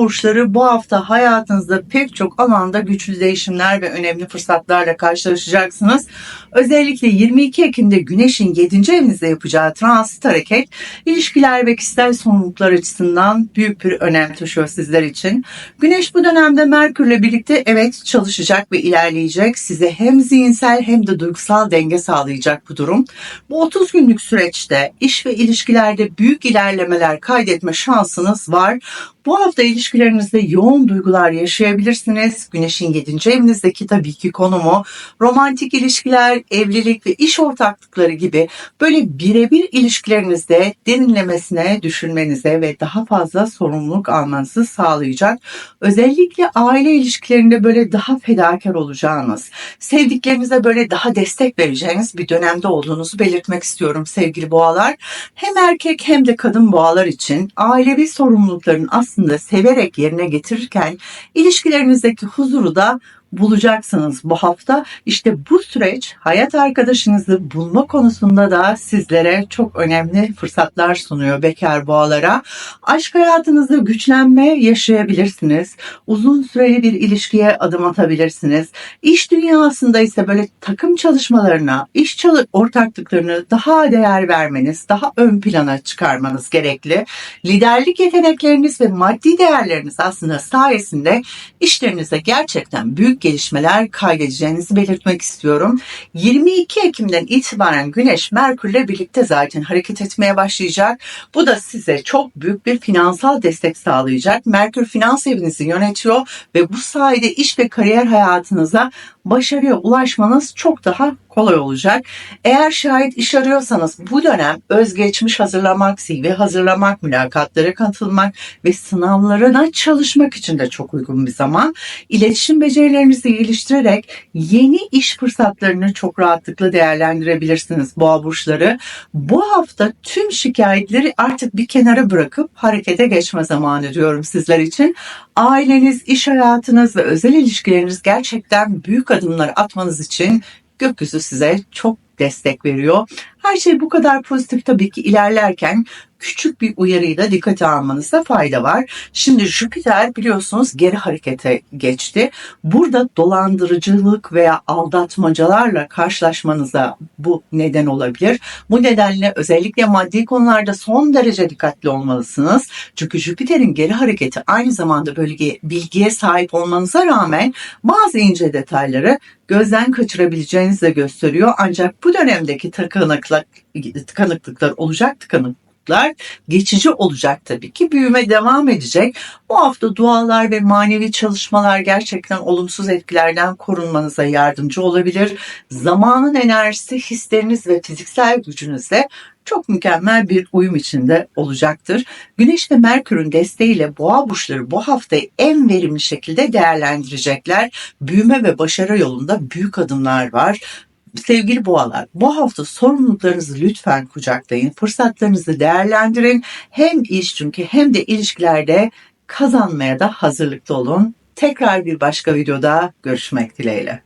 burçları bu hafta hayatınızda pek çok alanda güçlü değişimler ve önemli fırsatlarla karşılaşacaksınız. Özellikle 22 Ekim'de Güneş'in 7. evinizde yapacağı transit hareket ilişkiler ve kişisel sorumluluklar açısından büyük bir önem taşıyor sizler için. Güneş bu dönemde Merkür'le birlikte evet çalışacak ve ilerleyecek. Size hem zihinsel hem de duygusal denge sağlayacak bu durum. Bu 30 günlük süreçte iş ve ilişkilerde büyük ilerlemeler kaydetme şansınız var. Bu hafta ilişkilerinizde yoğun duygular yaşayabilirsiniz. Güneşin 7. evinizdeki tabii ki konumu romantik ilişkiler, evlilik ve iş ortaklıkları gibi böyle birebir ilişkilerinizde derinlemesine düşünmenize ve daha fazla sorumluluk almanızı sağlayacak. Özellikle aile ilişkilerinde böyle daha fedakar olacağınız, sevdiklerinize böyle daha destek vereceğiniz bir dönemde olduğunuzu belirtmek istiyorum sevgili boğalar. Hem erkek hem de kadın boğalar için ailevi sorumlulukların aslında severek yerine getirirken ilişkilerinizdeki huzuru da bulacaksınız bu hafta. İşte bu süreç hayat arkadaşınızı bulma konusunda da sizlere çok önemli fırsatlar sunuyor bekar boğalara. Aşk hayatınızda güçlenme yaşayabilirsiniz. Uzun süreli bir ilişkiye adım atabilirsiniz. İş dünyasında ise böyle takım çalışmalarına, iş çalı ortaklıklarını daha değer vermeniz, daha ön plana çıkarmanız gerekli. Liderlik yetenekleriniz ve maddi değerleriniz aslında sayesinde işlerinizde gerçekten büyük gelişmeler kaydedeceğinizi belirtmek istiyorum. 22 Ekim'den itibaren Güneş Merkür'le birlikte zaten hareket etmeye başlayacak. Bu da size çok büyük bir finansal destek sağlayacak. Merkür finans evinizi yönetiyor ve bu sayede iş ve kariyer hayatınıza başarıya ulaşmanız çok daha kolay olacak. Eğer şayet iş arıyorsanız bu dönem özgeçmiş hazırlamak, CV hazırlamak, mülakatlara katılmak ve sınavlarına çalışmak için de çok uygun bir zaman. İletişim becerilerinizi geliştirerek yeni iş fırsatlarını çok rahatlıkla değerlendirebilirsiniz boğa burçları. Bu hafta tüm şikayetleri artık bir kenara bırakıp harekete geçme zamanı diyorum sizler için. Aileniz, iş hayatınız ve özel ilişkileriniz gerçekten büyük adımlar atmanız için gökyüzü size çok destek veriyor. Her şey bu kadar pozitif tabii ki ilerlerken küçük bir uyarıyı da dikkate almanızda fayda var. Şimdi Jüpiter biliyorsunuz geri harekete geçti. Burada dolandırıcılık veya aldatmacalarla karşılaşmanıza bu neden olabilir. Bu nedenle özellikle maddi konularda son derece dikkatli olmalısınız. Çünkü Jüpiter'in geri hareketi aynı zamanda bölge bilgiye sahip olmanıza rağmen bazı ince detayları gözden kaçırabileceğinizi de gösteriyor. Ancak bu dönemdeki tıkanıklık, tıkanıklıklar olacak tıkanıklıklar geçici olacak tabii ki. Büyüme devam edecek. Bu hafta dualar ve manevi çalışmalar gerçekten olumsuz etkilerden korunmanıza yardımcı olabilir. Zamanın enerjisi, hisleriniz ve fiziksel gücünüzle çok mükemmel bir uyum içinde olacaktır. Güneş ve Merkür'ün desteğiyle boğa burçları bu haftayı en verimli şekilde değerlendirecekler. Büyüme ve başarı yolunda büyük adımlar var. Sevgili boğalar, bu hafta sorumluluklarınızı lütfen kucaklayın. Fırsatlarınızı değerlendirin. Hem iş çünkü hem de ilişkilerde kazanmaya da hazırlıklı olun. Tekrar bir başka videoda görüşmek dileğiyle.